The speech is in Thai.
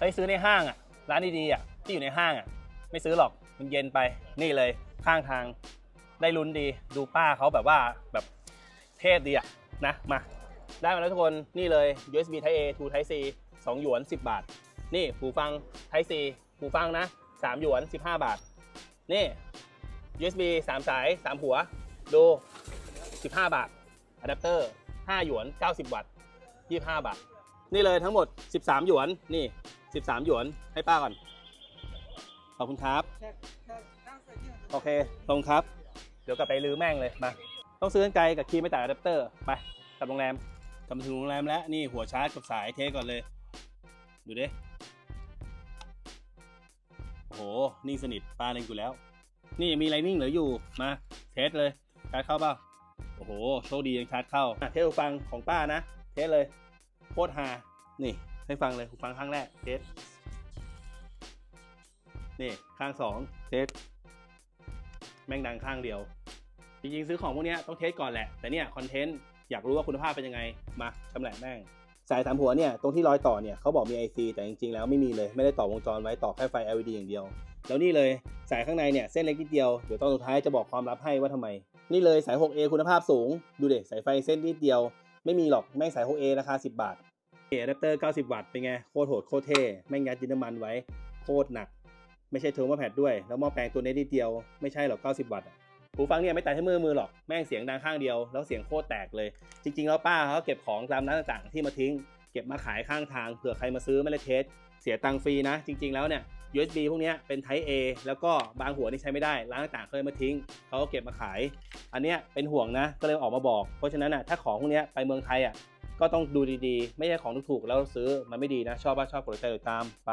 เฮ้ยซื้อในห้างอะ ร้านดีๆอะที่อยู่ในห้างอะ ไม่ซื้อหรอกมันเย็นไปนี่เลยข้างทางได้ลุ้นดีดูป้าเขาแบบว่าแบบเทพดีอะนะมาได้มาแล้วทุกคนนี่เลย USB Type A to Type C 2 หยวน 10 บาท นี่หูฟัง Type C หูฟังนะ 3 หยวน 15 บาท นี่ USB 3 สาย 3 หัว ดู 15 บาทอะแดปเตอร์ 5 หยวน 90 วัตต์ 25 บาท นี่เลยทั้งหมด 13 หยวน นี่ 13 หยวน ให้ป้าก่อน ขอบคุณครับ โอเค ตรงครับ เดี๋ยวกลับไปรื้อแม่งเลย มา ต้องซื้อกันไกลกับคีย์ไม่ต่างอะแดปเตอร์ ไป กลับโรงแรม กลับมาถึงโรงแรมแล้ว นี่หัวชาร์จกับสายเทสก่อนเลย ดูดิ โอ้โห นิ่งสนิท ป้าเล่นกูแล้ว นี่มีไลนิ่งเหลืออยู่ มา เทสเลยชาร์จเข้าเปล่า โอ้โห โชคดียังชาร์จเข้าเทสหูฟังของป้านะ เทสเลย โคตรฮานี่ ให้ฟังเลยฟังข้งแรกเทสนี่ข้างสองเทสแม่งดังข้างเดียว จริงๆ ซื้อของพวกนี้ต้องเทสก่อนแหละ แต่เนี่ยคอนเทนต์อยากรู้ว่าคุณภาพเป็นยังไง มาชำแหละแม่ง สายสามหัวเนี่ย ตรงที่รอยต่อเนี่ยเขาบอกมี IC แต่จริงๆ แล้วไม่มีเลย ไม่ได้ต่อวงจรไว้ต่อแค่ไฟ LED อย่างเดียว แล้วนี่เลยสายข้างในเนี่ยเส้นเล็กนิดเดียว เดี๋ยวตอนสุดท้ายจะบอกความลับให้ว่าทำไม นี่เลยสาย 6A คุณภาพสูง ดูเด็สายไฟเส้นนิดเดียว ไม่มีหรอกแม่งสาย 6A ราคา 10 บาทเอะแดปเตอร์ 90 วัตต์เป็นไง โคตรโหดโคตรเท่แม่งยัดดินน้ำมันไว้ โคตรหนัก ไม่ใช่เทอร์โมแพดด้วย แล้วหม้อแปลงตัวนี้นิดเดียว ไม่ใช่หรอก 90 วัตต์หูฟังเนี่ยไม่ตัดให้มือมือหรอกแม่งเสียงดังข้างเดียว แล้วเสียงโคตรแตกเลย จริง ๆ แล้วป้าเขาเก็บของตามร้านต่างๆ ที่มาทิ้ง เก็บมาขายข้างทางเผื่อใครมาซื้อไม่ได้เทสเสียตังค์ฟรีนะ จริง ๆแล้วเนี่ย USB พวกนี้เป็น Type A แล้วก็บางหัวนี่ใช้ไม่ได้ร้านต่างๆเคยมาทิ้งเขาก็เก็บมาขาย อันเนี้ยเป็นห่วงนะก็เลยออกมาบอก เพราะฉะนั้นอะถ้าของพวกนี้ไปเมืองไทยอะก็ต้องดูดีๆ ไม่ใช่ของถูกๆแล้วซื้อมันไม่ดีนะ ชอบบ้าชอบกดไลค์กดติดตามไป